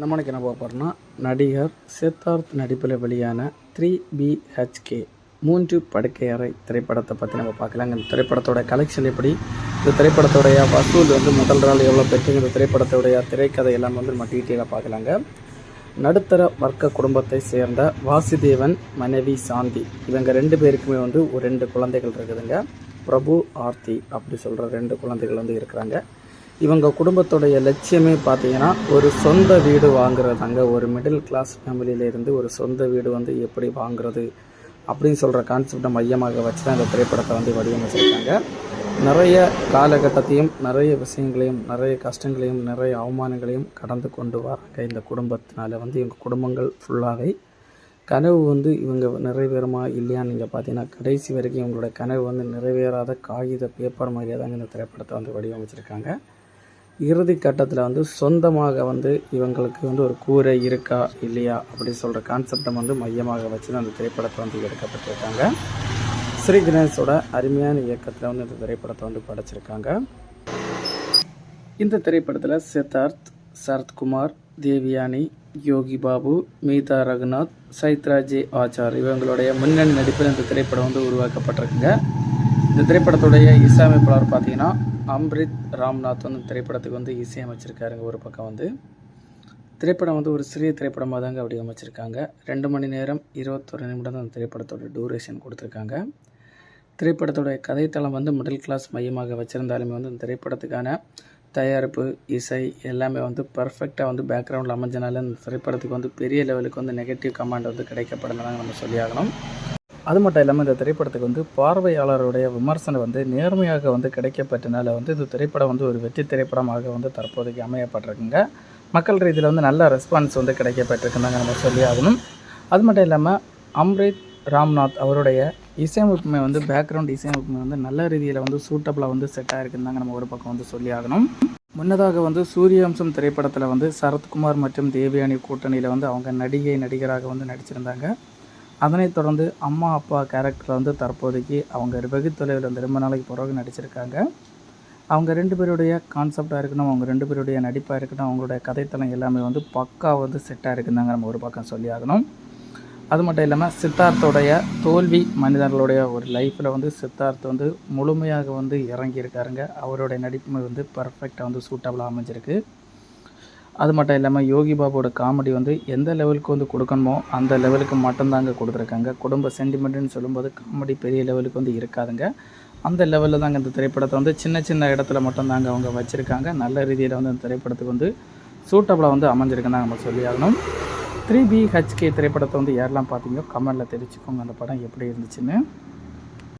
நம்ம என்ன பார்க்க போகிறோம்னா நடிகர் சித்தார்த் நடிப்பில் வெளியான த்ரீ பிஹெச்கே மூன்று படுக்கை அறை திரைப்படத்தை பற்றி நம்ம பார்க்கலாங்க. இந்த திரைப்படத்தோட கலெக்ஷன் எப்படி? இந்த திரைப்படத்தோடைய வசூல் வந்து முதல் நாள் எவ்வளோ பெற்றுங்க? இந்த திரைப்படத்தோடைய திரைக்கதை எல்லாம் வந்து நம்ம டீட்டெயிலாக பார்க்கலாங்க. நடுத்தர வர்க்க குடும்பத்தை சேர்ந்த வாசுதேவன் மனைவி சாந்தி இவங்க ரெண்டு பேருக்குமே வந்து ஒரு ரெண்டு குழந்தைகள் இருக்குதுங்க. பிரபு ஆர்த்தி அப்படி சொல்கிற ரெண்டு குழந்தைகள் வந்து இருக்கிறாங்க. இவங்க குடும்பத்துடைய லட்சியமே பார்த்தீங்கன்னா ஒரு சொந்த வீடு வாங்குறதாங்க. ஒரு மிடில் கிளாஸ் ஃபேமிலியிலேருந்து ஒரு சொந்த வீடு வந்து எப்படி வாங்குறது அப்படின்னு சொல்கிற கான்செப்டை மையமாக வச்சு தான் இந்த திரைப்படத்தை வந்து வடிவமைச்சிருக்காங்க. நிறைய காலகட்டத்தையும் நிறைய விஷயங்களையும் நிறைய கஷ்டங்களையும் நிறைய அவமானங்களையும் கடந்து கொண்டு வராங்க இந்த குடும்பத்தினால வந்து இவங்க குடும்பங்கள் ஃபுல்லாகவே கனவு வந்து இவங்க நிறைவேறுமா இல்லையான்னு நீங்கள் பார்த்தீங்கன்னா கடைசி வரைக்கும் இவங்களோட கனவு வந்து நிறைவேறாத காகித பேப்பர் மாதிரியே தாங்க இந்த திரைப்படத்தை வந்து வடிவமைச்சிருக்காங்க. இறுதி கட்டத்தில் வந்து சொந்தமாக வந்து இவங்களுக்கு வந்து ஒரு கூரை இருக்கா இல்லையா அப்படி சொல்கிற கான்செப்டை வந்து மையமாக வச்சு தான் அந்த திரைப்படத்தை வந்து எடுக்கப்பட்டிருக்காங்க. ஸ்ரீ கணேஷோட அருமையான இயக்கத்தில் வந்து இந்த திரைப்படத்தை வந்து படைச்சிருக்காங்க. இந்த திரைப்படத்தில் சித்தார்த் சரத்குமார் தேவியானி யோகி பாபு மீதா ரகுநாத் சைத்ரா ஜே ஆச்சார் இவங்களுடைய முன்னணி நடிப்பில் இந்த திரைப்படம் வந்து உருவாக்கப்பட்டிருக்குங்க. இந்த திரைப்படத்துடைய இசையமைப்பாளர் பார்த்தீங்கன்னா அம்ரித் ராம்நாத் வந்து இந்த திரைப்படத்துக்கு வந்து இசையமைச்சிருக்காருங்க. ஒரு பக்கம் வந்து திரைப்படம் வந்து ஒரு சிறிய திரைப்படமாக தாங்க அப்படி அமைச்சிருக்காங்க. ரெண்டு மணி நேரம் இருபத்தொரு நிமிடம் தான் அந்த திரைப்படத்தோட டூரேஷன் கொடுத்துருக்காங்க. திரைப்படத்தோடைய கதைத்தளம் வந்து மிடில் கிளாஸ் மையமாக வச்சுருந்தாலுமே வந்து இந்த திரைப்படத்துக்கான தயாரிப்பு இசை எல்லாமே வந்து பர்ஃபெக்டாக வந்து பேக்ரவுண்டில் அமைஞ்சனால இந்த திரைப்படத்துக்கு வந்து பெரிய லெவலுக்கு வந்து நெகட்டிவ் கமெண்ட் வந்து கிடைக்கப்படலாம் நம்ம சொல்லியாகணும். அது மட்டும் இல்லாமல் இந்த திரைப்படத்துக்கு வந்து பார்வையாளருடைய விமர்சனம் வந்து நேர்மையாக வந்து கிடைக்கப்பட்டனால வந்து இந்த திரைப்படம் வந்து ஒரு வெற்றி திரைப்படமாக வந்து தற்போதைக்கு அமையப்பட்டிருக்குங்க. மக்கள் ரீதியில் வந்து நல்ல ரெஸ்பான்ஸ் வந்து கிடைக்கப்பட்டிருக்குதாங்க நம்ம சொல்லி ஆகணும். அது மட்டும் இல்லாமல் அம்ரித் ராம்நாத் அவருடைய இசையமைப்புமே வந்து பேக்ரவுண்ட் இசையமைப்புமே வந்து நல்ல ரீதியில் வந்து சூட்டபிளாக வந்து செட் ஆகிருக்குந்தாங்க நம்ம ஒரு பக்கம் வந்து சொல்லி ஆகணும். முன்னதாக வந்து சூரியவம்சம் திரைப்படத்தில் வந்து சரத்குமார் மற்றும் தேவயானி கூட்டணியில் வந்து அவங்க நடிகை நடிகராக வந்து நடிச்சிருந்தாங்க. அதனைத் தொடர்ந்து அம்மா அப்பா கேரக்டரில் வந்து தற்போதைக்கு அவங்க வெகு தொலைவில் வந்து ரொம்ப நாளைக்கு பிறகு நடிச்சிருக்காங்க. அவங்க ரெண்டு பேருடைய கான்செப்டாக இருக்கணும் அவங்க ரெண்டு பேருடைய நடிப்பாக இருக்கணும் அவங்களுடைய கதைத்தளம் எல்லாமே வந்து பக்கா வந்து செட்டாக இருக்குதாங்க நம்ம ஒரு பக்கம் சொல்லி ஆகணும். அது மட்டும் இல்லாமல் சித்தார்த்தோடைய தோல்வி மனிதர்களுடைய ஒரு லைஃப்பில் வந்து சித்தார்த் வந்து முழுமையாக வந்து இறங்கியிருக்காருங்க. அவருடைய நடிப்பு வந்து பர்ஃபெக்டாக வந்து சூட்டபுளாக அமைஞ்சிருக்கு. அது மட்டும் இல்லாமல் யோகி பாபுவோட காமெடி வந்து எந்த லெவலுக்கு வந்து கொடுக்கணுமோ அந்த லெவலுக்கு மட்டும்தாங்க கொடுத்துருக்காங்க. குடும்ப சென்டிமெண்ட்னு சொல்லும்போது காமெடி பெரிய லெவலுக்கு வந்து இருக்காதுங்க. அந்த லெவலில் தாங்க இந்த திரைப்படத்தை வந்து சின்ன சின்ன இடத்துல மட்டும்தாங்க அவங்க வச்சுருக்காங்க. நல்ல ரீதியில் வந்து இந்த திரைப்படத்துக்கு வந்து சூட்டபுளாக வந்து அமைஞ்சிருக்குன்னு நம்ம சொல்லி ஆகணும் த்ரீ பி ஹெச்கே திரைப்படத்தை வந்து யாரெல்லாம் பார்த்தீங்களோ கமெண்டில் தெரிவிச்சுக்கோங்க. அந்த படம் எப்படி இருந்துச்சுன்னு.